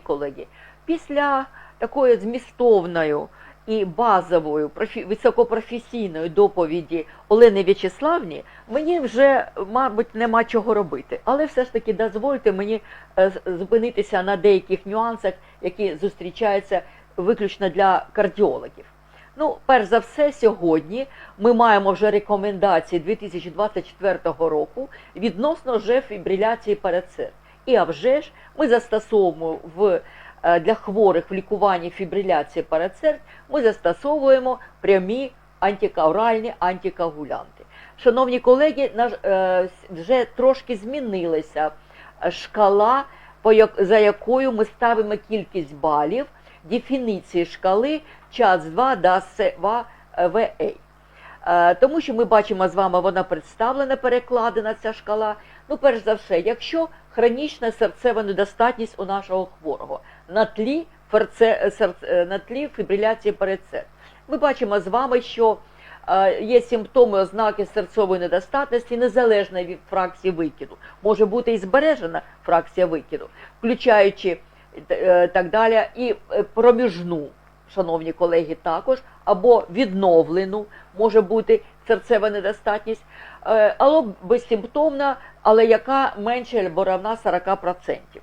Шановні колеги, після такої змістовної і базової високопрофесійної доповіді Олени В'ячеславні, мені вже, мабуть, нема чого робити. Але все ж таки дозвольте мені е, зупинитися на деяких нюансах, які зустрічаються виключно для кардіологів. Ну, перш за все, сьогодні ми маємо вже рекомендації 2024 року відносно вже фібриляції передсердь. І а вже ж ми застосовуємо в, е, для хворих в лікуванні фібриляції передсердь, ми застосовуємо прямі антикауральні антикоагулянти. Шановні колеги, е, вже трошки змінилася е, шкала, за якою ми ставимо кількість балів дефініції шкали час 2 дасть ва ВА. Тому що ми бачимо з вами, вона представлена, перекладена ця шкала. Ну, перш за все, якщо хронічна серцева недостатність у нашого хворого. На тлі, ферце, серце, на тлі фібриляції передсердь, ми бачимо з вами, що е, є симптоми ознаки серцевої недостатності незалежно від фракції викиду. Може бути і збережена фракція викиду, включаючи е, так далі, і е, проміжну, шановні колеги, також, або відновлену, може бути серцева недостатність, е, або безсимптомна, але яка менше або равна 40%.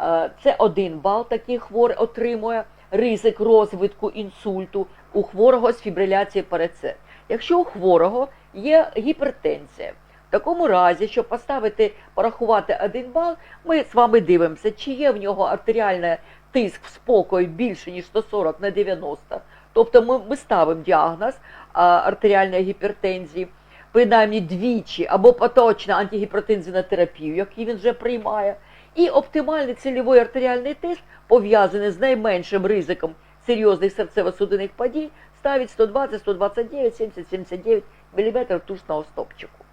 Е, Це один бал такий хворий отримує ризик розвитку інсульту у хворого з фібриляцією передсердь. Якщо у хворого є гіпертензія, в такому разі, щоб поставити, порахувати один бал, ми з вами дивимося, чи є в нього артеріальний тиск в спокою більше, ніж 140 на 90. Тобто ми, ми ставимо діагноз а, артеріальної гіпертензії, принаймні двічі або поточна антигіпертензивна терапію, яку він вже приймає. І оптимальний цільовий артеріальний тиск, пов'язаний з найменшим ризиком серйозних серцево-судинних подій, ставить 120, 129, 70, 79 мм ртушного стопчику.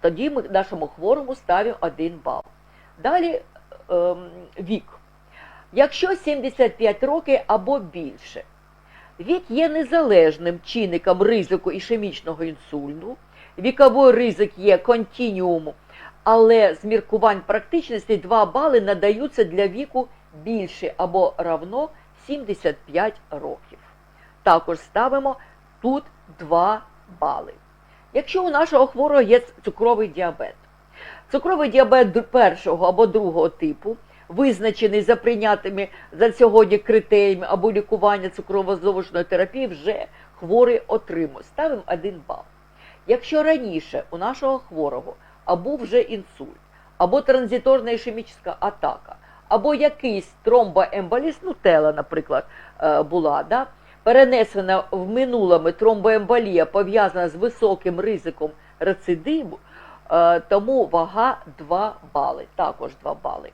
Тоді ми нашому хворому ставимо 1 бал. Далі ем, вік. Якщо 75 років або більше, вік є незалежним чинником ризику ішемічного інсульту, віковий ризик є континіумом, але з міркувань практичності 2 бали надаються для віку більше або равно 75 років. Також ставимо тут 2 бали. Якщо у нашого хворого є цукровий діабет, цукровий діабет першого або другого типу, визначений за прийнятими за сьогодні критеріями або лікування цукрово-зовушної терапії, вже хворий отримує. Ставимо 1 бал. Якщо раніше у нашого хворого або вже інсульт, або транзиторна ішемічна атака, або якийсь тромбоемболіз, ну тела, наприклад, е, була, да? перенесена в минулому тромбоемболія пов'язана з високим ризиком рецидиву, е, тому вага 2 бали, також 2 бали.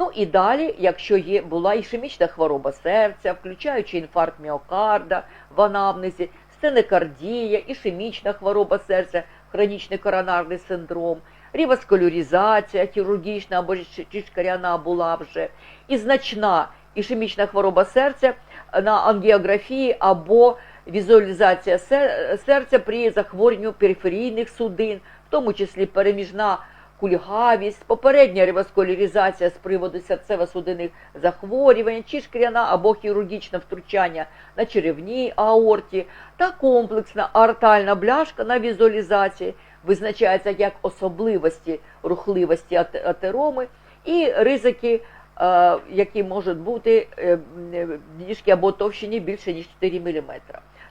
Ну і далі, якщо є, була ішемічна хвороба серця, включаючи інфаркт міокарда в анамнезі, стенокардія, ішемічна хвороба серця, хронічний коронарний синдром, ріваскуляризація хірургічна або ж- чи шкаряна була вже, і значна ішемічна хвороба серця на ангіографії або візуалізація серця при захворюванні периферійних судин, в тому числі переміжна кульгавість, попередня реваскуляризація з приводу серцево-судинних захворювань, чи шкіряна або хірургічне втручання на черевній аорті та комплексна аортальна бляшка на візуалізації визначається як особливості рухливості ате- атероми і ризики, е, які можуть бути м, е, або товщині більше ніж 4 мм.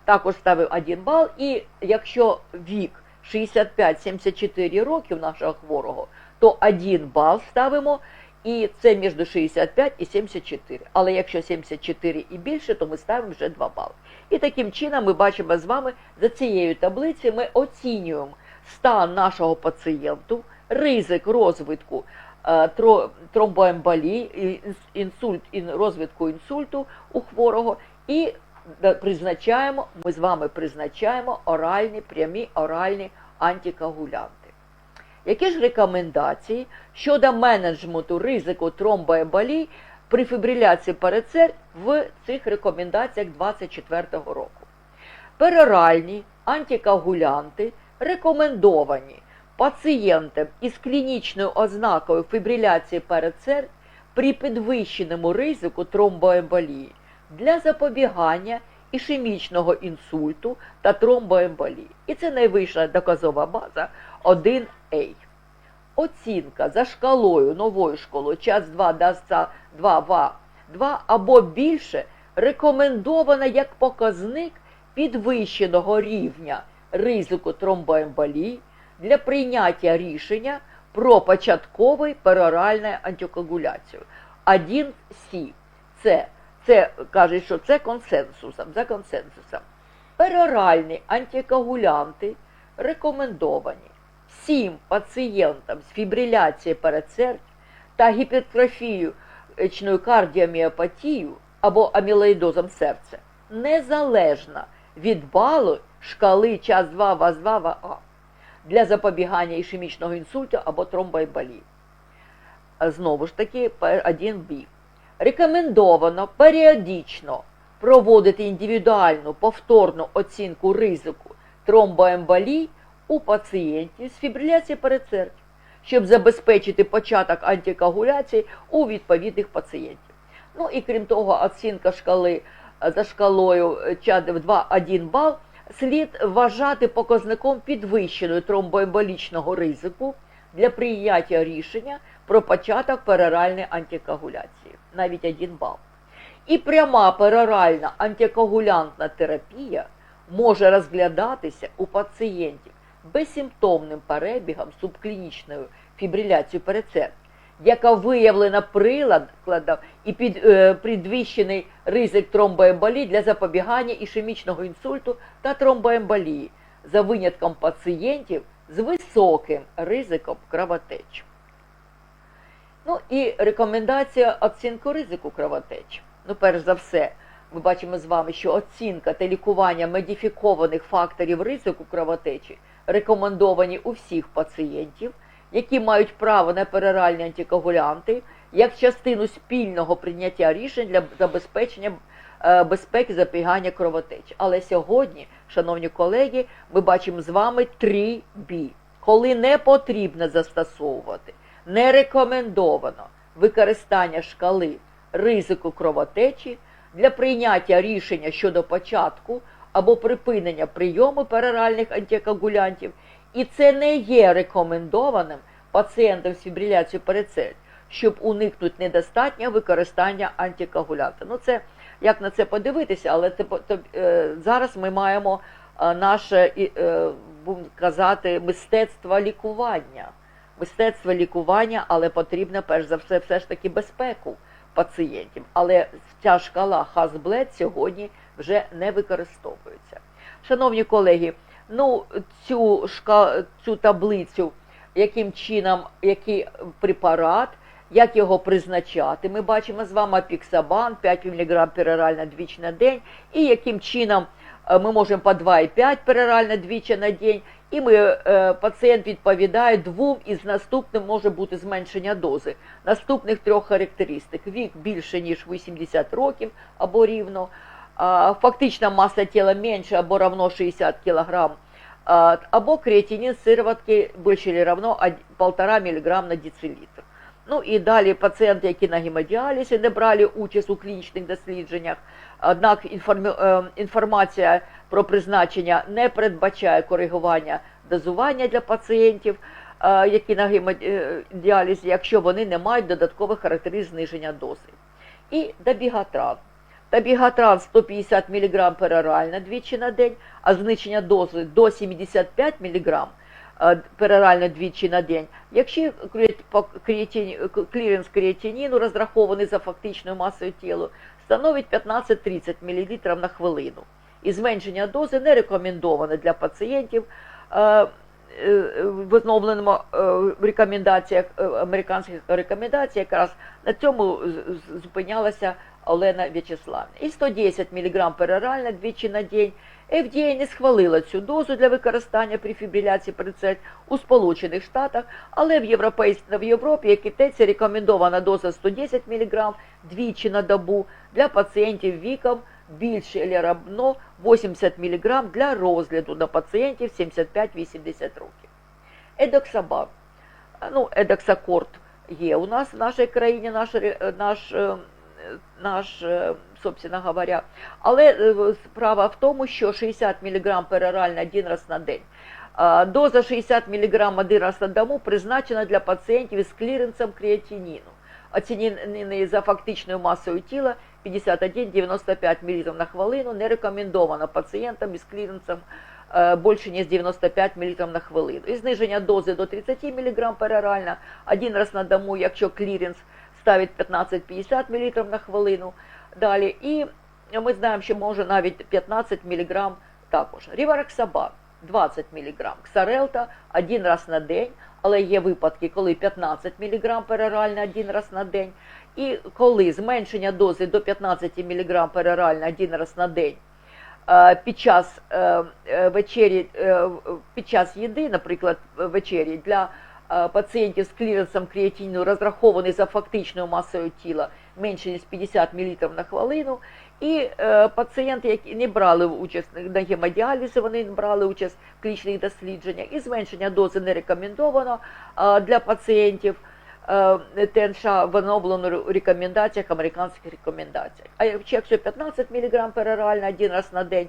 Також ставив 1 бал, і якщо вік 65-74 років нашого хворого, то 1 бал ставимо, і це між 65 і 74. Але якщо 74 і більше, то ми ставимо вже 2 бали. І таким чином ми бачимо з вами за цією таблицею ми оцінюємо стан нашого пацієнту, ризик розвитку е, тромбоемболії, інсульт, розвитку інсульту у хворого і призначаємо, ми з вами призначаємо оральні, прямі оральні антикоагулянти. Які ж рекомендації щодо менеджменту ризику тромбоемболій при фібриляції передсердь в цих рекомендаціях 2024 року? Пероральні антикоагулянти рекомендовані пацієнтам із клінічною ознакою фібриляції передсердь при підвищеному ризику тромбоемболії для запобігання ішемічного інсульту та тромбоемболії. І це найвища доказова база 1А. Оцінка за шкалою новою школою час 2 дасть 2 ва 2 або більше рекомендована як показник підвищеного рівня ризику тромбоемболії для прийняття рішення про початковий пероральну антикоагуляцію. 1С. Це, це кажуть, що це консенсусом, за консенсусом. Пероральні антикоагулянти рекомендовані всім пацієнтам з фібриляцією передсердь та гіпертрофією кардіоміопатією або амілоїдозом серця, незалежно від балу шкали час 2 ВАЗ 2 ВАА для запобігання ішемічного інсульту або тромбоемболії. Знову ж таки, 1Б. Рекомендовано періодично проводити індивідуальну повторну оцінку ризику тромбоемболій у пацієнтів з фібриляцією передсердь, щоб забезпечити початок антикоагуляції у відповідних пацієнтів. Ну і крім того, оцінка шкали за шкалою ЧАД 2-1 бал слід вважати показником підвищеної тромбоемболічного ризику для прийняття рішення про початок пероральної антикоагуляції, навіть 1 бал. І пряма пероральна антикоагулянтна терапія може розглядатися у пацієнтів безсимптомним перебігом субклінічною фібриляцією передсердь, яка виявлена приладом і під, е, підвищений ризик тромбоемболії для запобігання ішемічного інсульту та тромбоемболії за винятком пацієнтів з високим ризиком кровотеч. Ну і рекомендація оцінку ризику кровотеч. Ну, перш за все, ми бачимо з вами, що оцінка та лікування модифікованих факторів ризику кровотечі рекомендовані у всіх пацієнтів, які мають право на пероральні антикоагулянти, як частину спільного прийняття рішень для забезпечення е, безпеки запобігання кровотеч. Але сьогодні, шановні колеги, ми бачимо з вами 3 бі, коли не потрібно застосовувати, не рекомендовано використання шкали ризику кровотечі для прийняття рішення щодо початку або припинення прийому пероральних антикоагулянтів, і це не є рекомендованим пацієнтам з фібриляцією передсердь, щоб уникнути недостатнього використання антикоагулянта. Ну це як на це подивитися, але е, зараз ми маємо е, наше, е, будемо казати, мистецтво лікування. Мистецтво лікування, але потрібно перш за все все ж таки безпеку пацієнтів. Але ця шкала Хасблет сьогодні вже не використовується. Шановні колеги, ну цю шка... цю таблицю, яким чином, який препарат, як його призначати, ми бачимо з вами піксабан, 5 мг перорально двічі на день, і яким чином е, ми можемо по 2,5 перорально двічі на день, і ми, е, пацієнт відповідає двом із наступним може бути зменшення дози. Наступних трьох характеристик: вік більше ніж 80 років або рівно, фактична маса тіла менше або равно 60 кг, або креатинин сироватки більше чи равно 1,5 мг на децилітр. Ну і далі пацієнти, які на гемодіалізі не брали участь у клінічних дослідженнях, однак е, інформація про призначення не передбачає коригування дозування для пацієнтів, е, які на гемодіалізі, якщо вони не мають додаткових характеристик зниження дози. І добігатран. Добігатран 150 мг перорально двічі на день, а зниження дози до 75 мг е, перорально двічі на день. Якщо по креатиніну, розрахований за фактичною масою тіла, становить 15-30 мл на хвилину. І зменшення дози не рекомендоване для пацієнтів. е, е, В е, рекомендаціях е, американських рекомендаціях якраз на цьому зупинялася Олена В'ячеславівна. І 110 мг перорально двічі на день. FDA не схвалила цю дозу для використання при фібриляції передсердь у Сполучених Штатах, але в, Європейсь... в Європі, як і теці, рекомендована доза 110 мг двічі на добу для пацієнтів віком більше або равно 80 мг для розгляду на пацієнтів 75-80 років. Едоксабан, ну, едоксакорт, є у нас в нашій країні наш, наш, е, наш е, собственно говоря. Але е, справа в тому, що 60 мг перорально один раз на день. Доза 60 мг один раз на дому призначена для пацієнтів із кліренсом креатиніну, оцінений за фактичною масою тіла 51-95 мл на хвилину, не рекомендовано пацієнтам із кліренсом е, більше ніж 95 мг на хвилину. І зниження дози до 30 мг перорально, один раз на дому, якщо кліренс ставить 15-50 мг на хвилину. Далі. І ми знаємо, що може навіть 15 мг також. Ріварексабан 20 мг. Ксарелта один раз на день, але є випадки, коли 15 мг перорально один раз на день. І коли зменшення дози до 15 мг перорально один раз на день е, під час е, е, вечері, під час їди, наприклад, вечері для пацієнтів з кліренсом креатиніну розрахований за фактичною масою тіла менше ніж 50 мл на хвилину. І е, пацієнти, які не брали участь на гемодіалізі, вони не брали участь в клінічних дослідженнях, і зменшення дози не рекомендовано е, для пацієнтів. е, ТНШ в оновлено в рекомендаціях, американських рекомендаціях. А якщо 15 мг перорально один раз на день,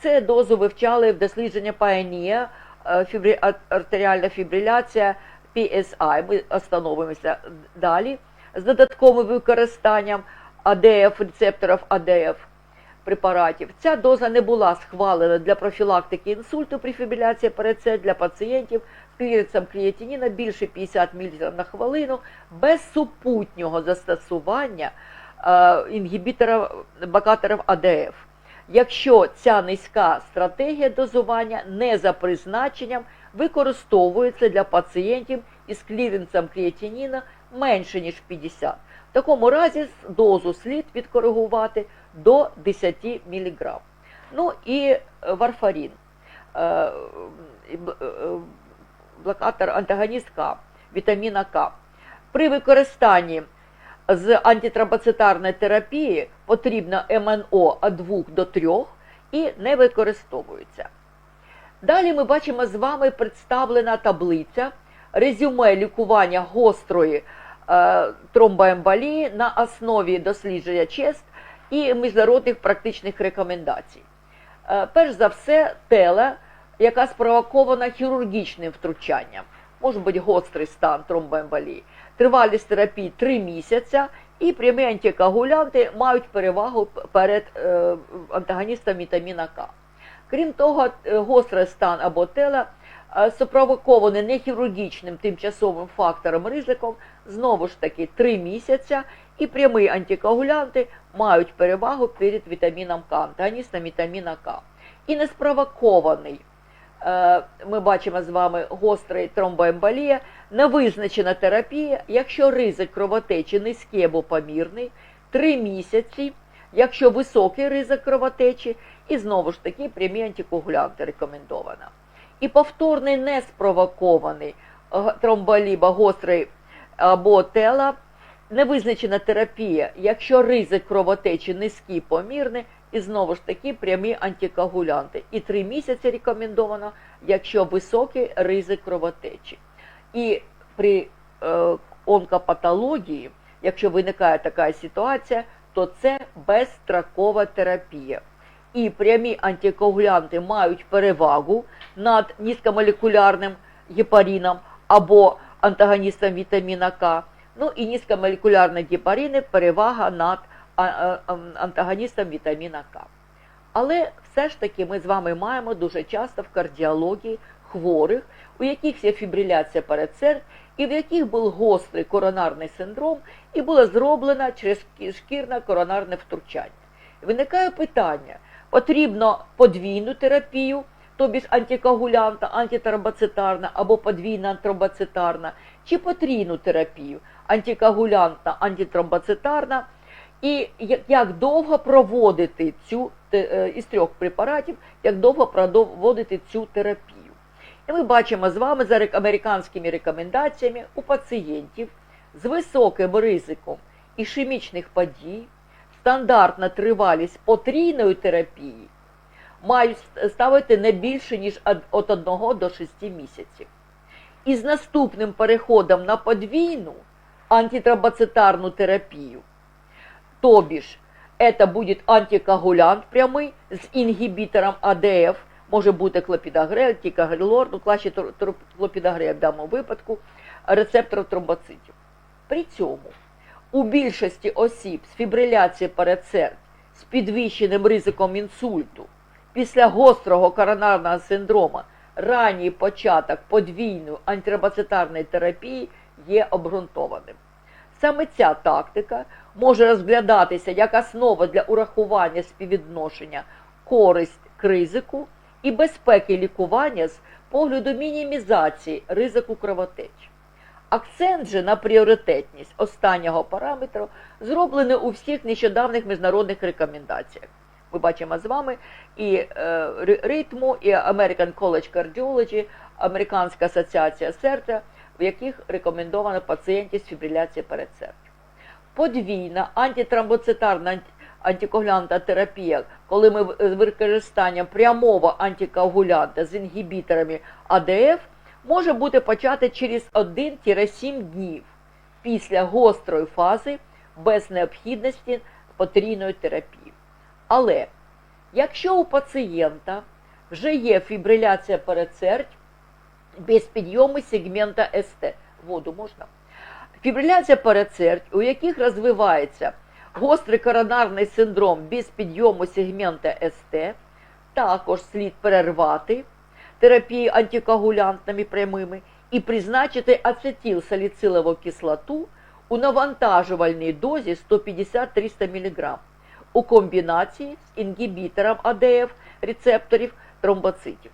це дозу вивчали в дослідженні Pioneer, е, фібрі... артеріальна фібриляція, PSI. Ми остановимося далі з додатковим використанням АДФ, рецепторів АДФ препаратів. Ця доза не була схвалена для профілактики інсульту при фібриляції ПРЦ для пацієнтів з кліренсом креатиніна більше 50 мг на хвилину без супутнього застосування е, інгібіторів блокаторів АДФ. Якщо ця низька стратегія дозування не за призначенням використовується для пацієнтів із кліренсом креатиніна менше ніж 50. В такому разі дозу слід відкоригувати до 10 мг. Ну і е, варфарин, е, е, блокатор антагоніст К, вітаміна К. При використанні з антитромбоцитарної терапії потрібно МНО від 2 до 3 і не використовується. Далі ми бачимо з вами представлена таблиця резюме лікування гострої тромбоемболії на основі дослідження ЧЕСТ і міжнародних практичних рекомендацій. Е, перш за все, теле, яка спровокована хірургічним втручанням, може бути гострий стан тромбоемболії, тривалість терапії 3 місяці, і прямі антикоагулянти мають перевагу перед е, антагоністом вітаміна К. Крім того, е, гострий стан або тела е, супровокований нехірургічним тимчасовим фактором ризиком, знову ж таки 3 місяця, і прямі антикоагулянти мають перевагу перед вітаміном К, антагоністом вітаміна К. І неспровокований, е, ми бачимо з вами гострий тромбоемболія, невизначена терапія, якщо ризик кровотечі низький або помірний, 3 місяці, якщо високий ризик кровотечі, і знову ж таки прямі антикоагулянти рекомендовано. І повторний неспровокований е, тромболіба гострий або тела, невизначена терапія, якщо ризик кровотечі низький помірний, і знову ж таки прямі антикоагулянти. І 3 місяці рекомендовано, якщо високий ризик кровотечі. І при е, онкопатології, якщо виникає така ситуація, то це безстрокова терапія. І прямі антикоагулянти мають перевагу над низькомолекулярним гепаріном або антагоністом вітаміна К. Ну і низькомолекулярні гепарини перевага над антагоністом вітаміна К. Але все ж таки ми з вами маємо дуже часто в кардіології хворих, у яких є фібриляція передсердь, і в яких був гострий коронарний синдром, і було зроблено через шкірне коронарне втручання. Виникає питання: потрібно подвійну терапію, тобі ж антикоагулянта, антитромбоцитарна або подвійна тромбоцитарна, чи потрійну терапію? Антикоагулянтна, антитромбоцитарна, і як- довго проводити цю е, із трьох препаратів, як довго проводити цю терапію. І ми бачимо з вами за американськими рекомендаціями у пацієнтів з високим ризиком ішемічних подій, стандартна тривалість потрійної терапії мають ставити не більше, ніж від 1 до 6 місяців. І з наступним переходом на подвійну антитромбоцитарну терапію. Тобі ж, це буде антикоагулянт прямий з інгібітором АДФ, може бути клопідогрел, тікагрелор, ну краще клопідогрел в даному випадку, рецептор тромбоцитів. При цьому у більшості осіб з фібриляцією передсердь з підвищеним ризиком інсульту після гострого коронарного синдрома ранній початок подвійної антитромбоцитарної терапії є обґрунтованим. Саме ця тактика може розглядатися як основа для урахування співвідношення користь к ризику і безпеки лікування з погляду мінімізації ризику кровотеч. Акцент же на пріоритетність останнього параметру зроблений у всіх нещодавних міжнародних рекомендаціях. Ми бачимо з вами і е, ритму, і American College Cardiology, Американська асоціація серця, в яких рекомендовано пацієнтів з фібриляцією передсердя. Подвійна антитромбоцитарна антикоагулянтна терапія, коли ми з використанням прямого антикоагулянта з інгібіторами АДФ, може бути почати через 1-7 днів після гострої фази без необхідності потрійної терапії. Але якщо у пацієнта вже є фібриляція передсердь без підйому сегмента СТ, воду можна? Фібриляція передсердь, у яких розвивається гострий коронарний синдром без підйому сегмента СТ, також слід перервати терапію антикоагулянтними прямими і призначити ацетилсаліцилову кислоту у навантажувальній дозі 150-300 мг у комбінації з інгібітором АДФ рецепторів тромбоцитів.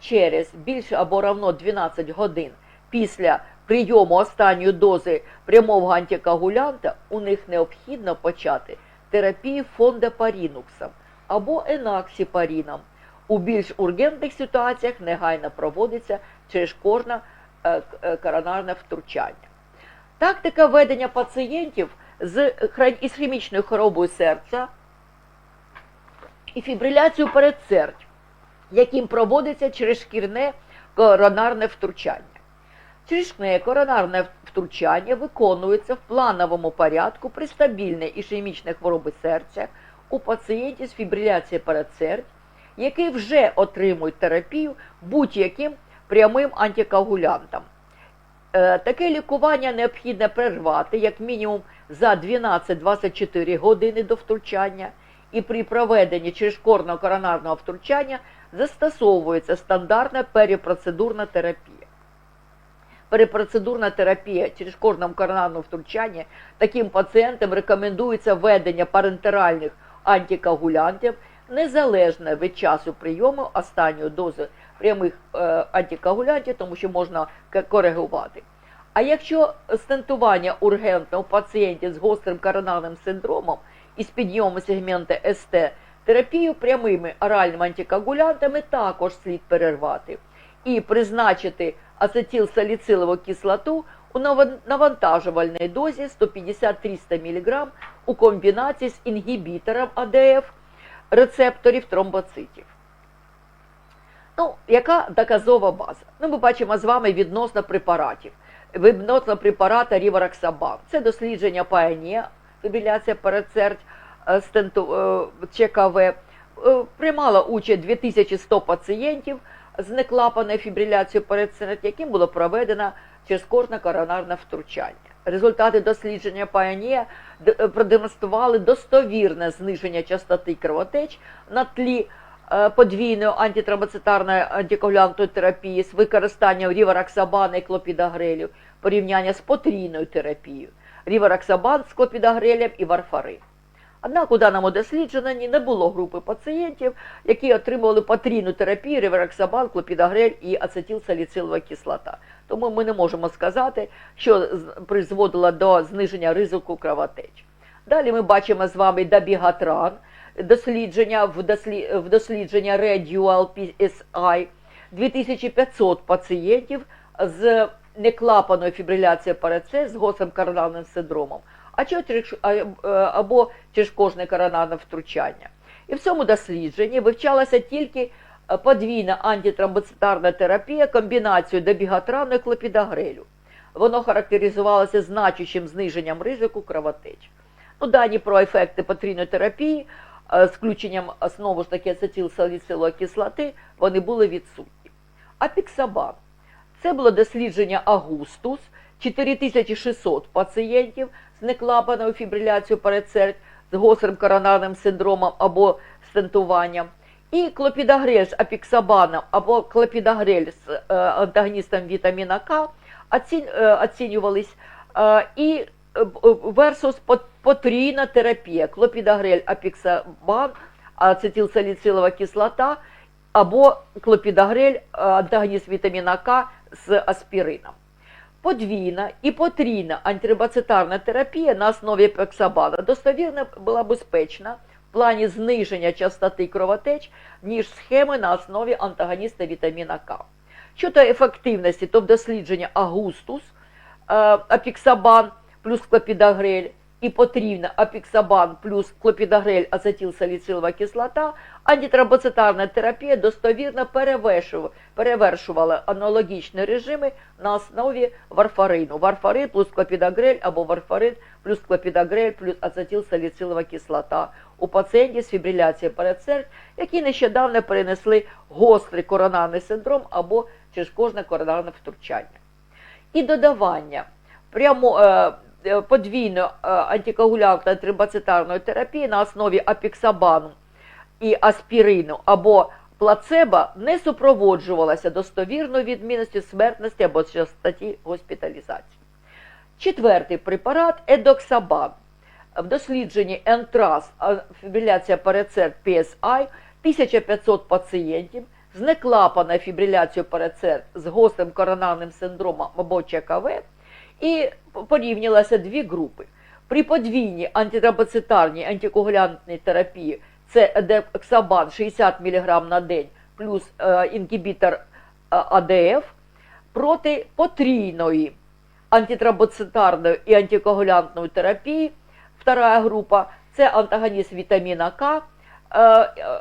Через більше або равно 12 годин після прийому останньої дози прямого антикоагулянта у них необхідно почати терапію фондопарінуксом або енаксіпаріном. У більш ургентних ситуаціях негайно проводиться через кожне е, е, коронарне втручання. Тактика ведення пацієнтів з із хімічною хворобою серця і фібриляцією передсердь, яким проводиться через шкірне коронарне втручання. Черешне коронарне втручання виконується в плановому порядку при стабільній ішемічній хворобі серця у пацієнтів з фібриляцією передсердь, які вже отримують терапію будь-яким прямим антикоагулянтом. Е, Таке лікування необхідно перервати як мінімум за 12-24 години до втручання, і при проведенні черешкорного коронарного втручання застосовується стандартна перепроцедурна терапія. Перепроцедурна терапія через кожному коронарному втручанні таким пацієнтам рекомендується введення парентеральних антикоагулянтів незалежно від часу прийому останньої дози прямих е, антикоагулянтів, тому що можна коригувати. А якщо стентування ургентне у пацієнтів з гострим коронарним синдромом із підйому сегмента СТ, терапію прямими оральними антикоагулянтами також слід перервати і призначити ацетилсаліцилову кислоту у навантажувальній дозі 150-300 мг у комбінації з інгібітором АДФ рецепторів тромбоцитів. Ну, яка доказова база? Ну, ми бачимо з вами відносно препаратів. Відносно препарата Рівараксабан. Це дослідження Pioneer, фібриляція передсердь, е, стенту, е, ЧКВ. Е, Приймало участь 2100 пацієнтів з неклапаною фібриляцією передсердь, яким було проведено через кожне коронарне втручання. Результати дослідження е, продемонстрували достовірне зниження частоти кровотеч на тлі подвійної антитромбоцитарної антикоагулянтної терапії з використанням рівараксабана і клопідогрелів, порівняння з потрійною терапією, рівараксабан з клопідогрелем і варфарин. Однак у даному дослідженні не було групи пацієнтів, які отримували потрійну терапію ревараксабан, клопідогрель і ацетилсаліцилова кислота. Тому ми не можемо сказати, що призводило до зниження ризику кровотеч. Далі ми бачимо з вами дабігатран, дослідження в, дослі... в дослідження Redual PSI 2500 пацієнтів з неклапаною фібриляцією параце з гострим коронарним синдромом, а через- або через кожне коронарне втручання. І в цьому дослідженні вивчалася тільки е, подвійна антитромбоцитарна терапія комбінацією добігатрану і клопідогрелю. воно характеризувалося значущим зниженням ризику кровотеч. Ну, дані про ефекти потрійної терапії з включенням е, знову ж таки ацетилсаліцилової кислоти, вони були відсутні. Апіксабан. Це було дослідження Агустус, 4600 пацієнтів з неклапаною фібриляцією передсердь, з гострим коронарним синдромом або стентуванням. І клопідогрель з апіксабаном або клопідогрель з е, антагоністом вітаміна К е, оцінювались. Е, і е, е, версус пот- потрійна терапія, клопідогрель, апіксабан, ацетилсаліцилова кислота або клопідогрель, е, антагоніст вітаміна К з аспірином. Подвійна і потрійна антирибацитарна терапія на основі пексабана достовірно була безпечна в плані зниження частоти кровотеч, ніж схеми на основі антагоніста вітаміна К. Щодо ефективності, то в дослідженні Агустус, е, апіксабан плюс клопідогрель і потрібна апіксабан плюс клопідогрель ацетилсаліцилова кислота, антитромбоцитарна терапія достовірно перевершувала, аналогічні режими на основі варфарину. Варфарин плюс клопідогрель або варфарин плюс клопідогрель плюс ацетилсаліцилова кислота у пацієнтів з фібриляцією передсердь, які нещодавно перенесли гострий коронарний синдром або через кожне коронарне втручання. І додавання прямо е, подвійної е, антикоагулянтної трибацитарної терапії на основі апіксабану і аспірину або плацебо не супроводжувалося достовірною відмінністю смертності або частоті госпіталізації. Четвертий препарат едоксабан. В дослідженні ЕНТРАС, фібриляція передсердь PSI, 1500 пацієнтів з неклапаною фібриляцією передсердь з гострим коронарним синдромом або ЧКВ і порівнялися дві групи. При подвійній антитромбоцитарній антикоагулянтній терапії це едексабан 60 мг на день плюс е, інгібітор е, АДФ проти потрійної антитромбоцитарної і антикоагулянтної терапії. Вторая група це антагоніст вітаміна К,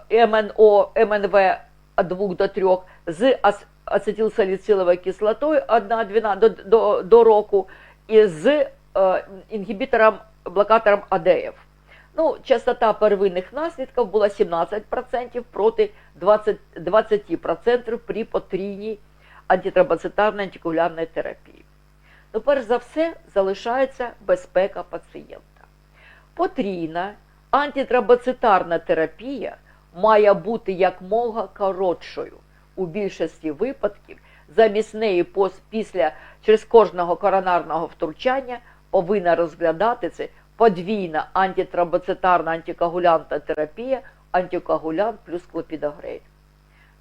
е, МНО, МНВ 2 до 3 з ацетилсаліциловою кислотою 1-12 до, до, до року і з е, інгібітором, блокатором АДФ. Ну, частота первинних наслідків була 17% проти 20, 20% при потрійній антитромбоцитарної антикоагулярної терапії. Ну, перш за все, залишається безпека пацієнта. Потрійна антитромбоцитарна терапія має бути якмога коротшою. У більшості випадків замість неї після через кожного коронарного втручання повинна розглядатися подвійна антитромбоцитарна антикоагулянтна терапія, антикоагулянт плюс клопідогрель.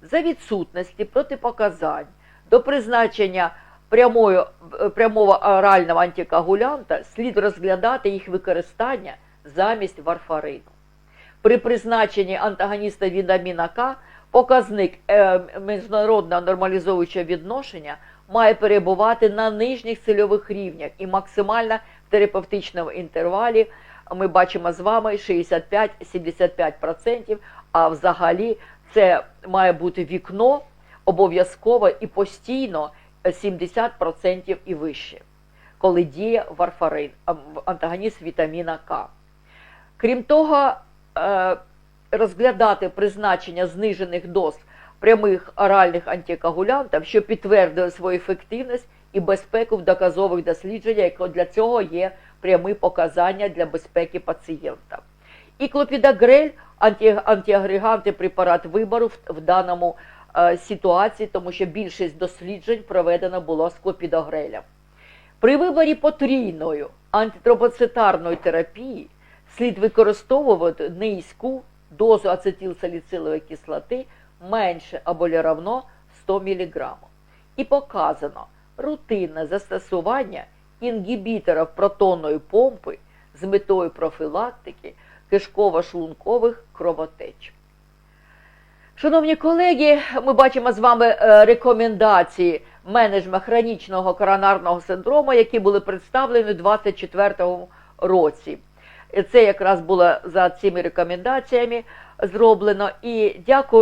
За відсутності протипоказань до призначення прямої, е, прямого орального антикоагулянта слід розглядати їх використання замість варфарину. При призначенні антагоніста вітаміна К показник е, міжнародного нормалізовуючого відношення має перебувати на нижніх цільових рівнях і максимально в терапевтичному інтервалі ми бачимо з вами 65-75%, а взагалі це має бути вікно обов'язково і постійно 70% і вище, коли діє варфарин, антагоніст вітаміна К. Крім того, е, розглядати призначення знижених доз прямих оральних антикоагулянтів, що підтвердили свою ефективність і безпеку в доказових дослідженнях, як для цього є прямі показання для безпеки пацієнта. І клопідогрель анті, антиагрегантний препарат вибору в, в даному е, ситуації, тому що більшість досліджень проведено було з клопідогрелем. При виборі потрійної антитромбоцитарної терапії слід використовувати низьку дозу ацетилсаліцилової кислоти менше або равно 100 мг. І показано рутинне застосування інгібіторів протонної помпи з метою профілактики кишково-шлункових кровотеч. Шановні колеги, ми бачимо з вами е, рекомендації менеджменту хронічного коронарного синдрому, які були представлені у 2024 році. Це якраз було за цими рекомендаціями зроблено. І дякую.